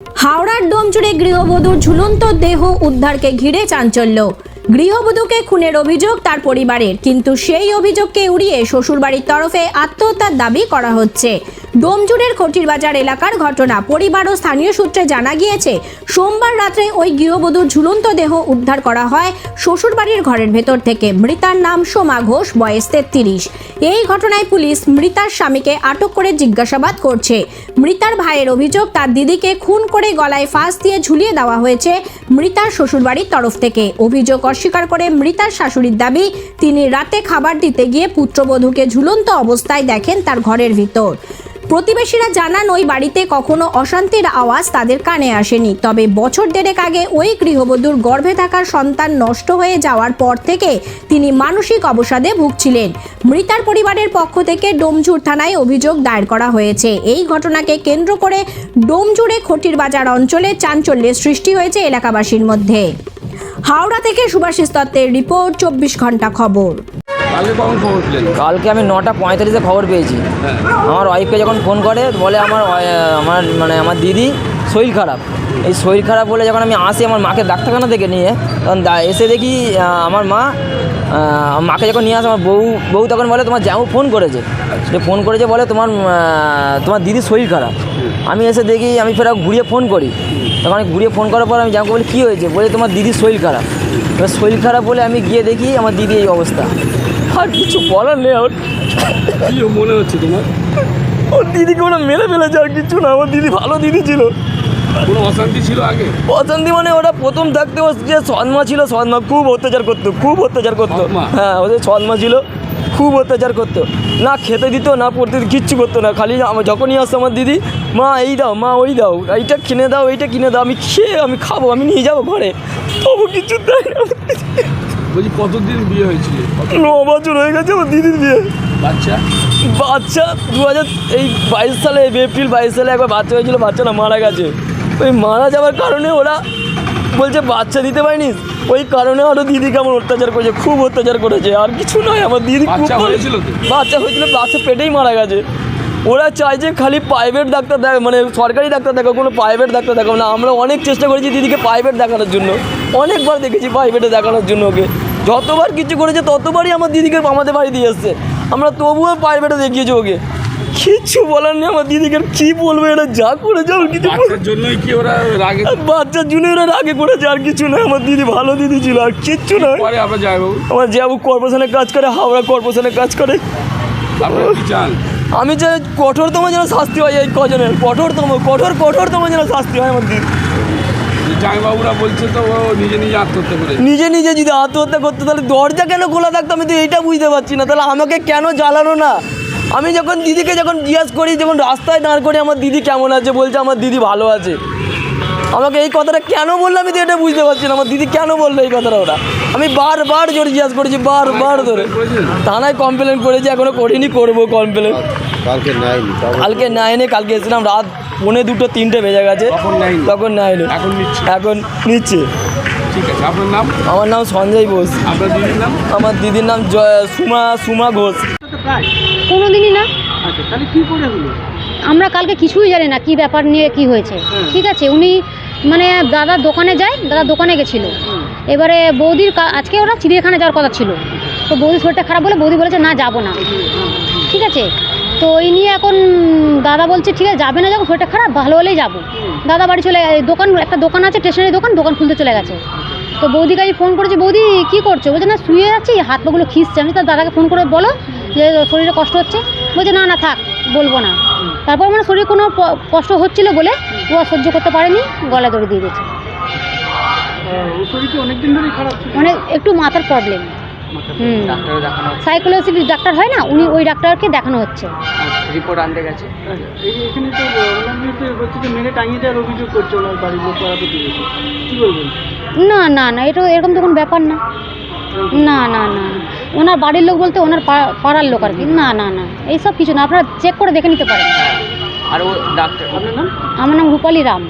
হাওড়ার ডোমচুরে গৃহবধূর ঝুলন্ত দেহ উদ্ধারকে ঘিরে চাঞ্চল্য। গৃহবধূকে খুনের অভিযোগ তার পরিবারের, কিন্তু সেই অভিযোগকে উড়িয়ে শ্বশুরবাড়ির তরফে আত্মহত্যার দাবি করা হচ্ছে। ডোমজুড়ের খটিরবাজার এলাকার ঘটনা। পরিবার ও স্থানীয় সূত্রে জানা গিয়েছে, সোমবার রাত্রে ওই গৃহবধূর ঝুলন্ত দেহ উদ্ধার করা হয় শ্বশুরবাড়ির ঘরের ভেতর থেকে। মৃতার নাম সোমা ঘোষ, বয়স তেত্রিশ। এই ঘটনায় পুলিশ মৃতার স্বামীকে আটক করে জিজ্ঞাসাবাদ করছে। মৃতার ভাইয়ের অভিযোগ, তার দিদিকে খুন করে গলায় ফাঁস দিয়ে ঝুলিয়ে দেওয়া হয়েছে মৃতার শ্বশুরবাড়ির তরফ থেকে। অভিযোগ অস্বীকার করে মৃতার শাশুড়ির দাবি, তিনি রাতে খাবার দিতে গিয়ে পুত্রবধূকে ঝুলন্ত অবস্থায় দেখেন তার ঘরের ভিতর। প্রতিবেশীরা জানান, ওই বাড়িতে কখনো অশান্তির আওয়াজ তাদের কানে আসেনি। তবে বছর দেড়েক আগে ওই গৃহবধূর গর্ভে থাকা সন্তান নষ্ট হয়ে যাওয়ার পর থেকে তিনি মানসিক অবসাদে ভুগছিলেন। মৃতার পরিবারের পক্ষ থেকে ডোমঝুর থানায় অভিযোগ দায়ের করা হয়েছে। এই ঘটনাকে কেন্দ্র করে ডোমজুড়ে খটির বাজার অঞ্চলে চাঞ্চল্যের সৃষ্টি হয়েছে এলাকাবাসীর মধ্যে। হাওড়া থেকে সুভাষিস দত্তের রিপোর্ট, চব্বিশ ঘণ্টা খবর। কালকে কখন খবর পেলেন? কালকে আমি নটা পঁয়তাল্লিশে খবর পেয়েছি। হ্যাঁ। আমার ওয়াইফকে যখন ফোন করে বলে আমার আমার মানে আমার দিদি শরীর খারাপ। এই শরীর খারাপ বলে যখন আমি আসি আমার মাকে ডাক্তারখানা থেকে নিয়ে তখন এসে দেখি আমার মা মাকে যখন নিয়ে আসে আমার বউ বউ তখন বলে তোমার জামু ফোন করেছে। যে ফোন করেছে বলে তোমার তোমার দিদির শরীর খারাপ। আমি এসে দেখি আমি ফের ঘুরিয়ে ফোন করি। তখন আমি ঘুরিয়ে ফোন করার পর আমি জামুকে বলি কী হয়েছে? বলে তোমার দিদির শরীর খারাপ। এবার শরীর খারাপ বলে আমি গিয়ে দেখি আমার দিদি এই অবস্থা। আর কিছু বলার নেই আমার মনে হচ্ছে তোমার? ওর দিদিকে ওরা মেরে ফেলেছে আর কিছু না আমার দিদি ভালো দিদি ছিল। কোনো অশান্তি ছিল আগে? অশান্তি মানে ওরা প্রথম থাকতে ও যে ছিল খুব অত্যাচার করতো খুব অত্যাচার করতো। হ্যাঁ ওদের ছিল খুব অত্যাচার করতো। না খেতে দিত না পড়তে কিচ্ছু করতো না। খালি আমার যখনই আসতো আমার দিদি মা এই দাও মা ওই দাও এইটা কিনে দাও এইটা কিনে দাও আমি খেয়ে আমি খাব আমি নিয়ে যাব ঘরে। তবু কিছু দেয় না। বলছি কতদিন বিয়ে হয়েছিল? কত ন বছর হয়ে গেছে আমার দিদির বিয়ে। বাচ্চা? বাচ্চা দু হাজার এই বাইশ সালে এপ্রিল বাইশ সালে একবার বাচ্চা হয়েছিল বাচ্চাটা মারা গেছে। ওই মারা যাওয়ার কারণে ওরা বলছে বাচ্চা দিতে পারিনি। ওই কারণে আরও দিদি কেমন অত্যাচার করেছে খুব অত্যাচার করেছে। আর কিছু নয় আমার দিদি খুব বাচ্চা হয়েছিল বাচ্চা হয়েছিল বাচ্চা পেটেই মারা গেছে। ওরা চায় যে খালি প্রাইভেট ডাক্তার দেখ মানে সরকারি ডাক্তার দেখো কোনো প্রাইভেট ডাক্তার দেখাবো না। আমরা অনেক চেষ্টা করেছি দিদিকে প্রাইভেট দেখানোর জন্য। অনেকবার দেখেছি প্রাইভেটে দেখানোর জন্য ওকে। যতবার কিছু করেছে ততবারই আমার দিদিকে আমাদের বাড়ি দিয়ে এসছে। আমরা তবুও প্রাইভেটে দেখিয়েছি ওকে। কিচ্ছু বলার নেই আমার দিদিকে কি বলব এটা যা করেছে আর কিছু জন্যই কি ওরা রাগে? বাচ্চার জন্য ওরা আগে করেছে আর কিছু না আমার দিদি ভালো দিদি ছিল আর কিচ্ছু না আবার যাই বাবু। আমার যাব কর্পোরেশনে কাজ করে হাওড়া কর্পোরেশনে কাজ করে। আমি চাই কঠোরতম যেন শাস্তি হয় এই কজনের। কঠোরতম কঠোর কঠোরতম যেন শাস্তি হয় আমার দিদি। জামাইবাবুরা বলছে তো ও নিজে নিজে আত্মহত্যা করে নিজে নিজে যদি আত্মহত্যা করতে তাহলে দরজা কেন খোলা থাকতো? আমি তো এইটা বুঝতে পারছি না। তাহলে আমাকে কেন জ্বালানো না? আমি যখন দিদিকে যখন জিজ্ঞাসা করি যখন রাস্তায় দাঁড় করি আমার দিদি কেমন আছে বলছে আমার দিদি ভালো আছে। আমাকে এই কথাটা কেন বলল আমি তো এটা বুঝতে পারছি না আমার দিদি কেন বলল এই কথাটা ওরা? আমি বারবার জোরে জিজ্ঞাসা করেছি বারবার ধরে? থানায় কমপ্লেন করেছি এখনও করিনি করব কমপ্লেন কালকে তাও কালকে নাইনে কালকে এসেছিলাম রাত পৌনে দুটো তিনটে বেজে গেছে। তখন? তখন এখন নিচ্ছে। আমার নাম সঞ্জয় নাম? আমার দিদির নাম জয় সুমা সুমা ঘোষ। কোনো দিনই না। আচ্ছা তাহলে কি করে হলো? আমরা কালকে কিছুই জানি না কি ব্যাপার নিয়ে কি হয়েছে। ঠিক আছে উনি মানে দাদার দোকানে যায় দাদা দোকানে গেছিল। এবারে বৌদির আজকে ওরা চিড়িয়াখানা যাওয়ার কথা ছিল। তো বৌদির শরীরটা খারাপ বলে বৌদি বলেছে না যাব না। ঠিক আছে? তো ওই নিয়ে এখন দাদা বলছে ঠিক আছে যাবে না যখন শরীরটা খারাপ ভালো হলেই যাব। দাদা বাড়ি চলে এই দোকান একটা দোকান আছে স্টেশনারি দোকান দোকান খুলতে চলে গেছে। তো বৌদিকে আমি ফোন করেছি বৌদি কী করছ? বলছে না শুয়ে আছি হাত পাগুলো খিসছে। আমি তো দাদাকে ফোন করে বলো যে শরীরে কষ্ট হচ্ছে বলছে না না থাক বলব না। তারপর মানে শরীরে কোনো কষ্ট হচ্ছিল বলে ও আর সহ্য করতে পারেনি গলা দড়ি দিয়ে দিয়েছে। ছিল? মানে একটু মাথার প্রবলেম হুম। সাইকোলজি ডাক্তার হয় না উনি ওই ডাক্তারকে দেখানো হচ্ছে। রিপোর্ট আনতে গেছে। এখানে তো ওনার বিরুদ্ধে হচ্ছে যে মেরে টাঙিয়ে দেওয়ার অভিযোগ করছে ওনার বাড়ির লোক পাড়াতে বলবেন? না না না এটা এরকম তো কোনো ব্যাপার না। না না না ওনার বাড়ির লোক বলতে ওনার পাড়ার লোক আর কি। না না না। এইসব কিছু না আপনারা চেক করে দেখে নিতে পারেন। আর ও ডাক্তার আপনার নাম? আমার নাম রূপালী রাম।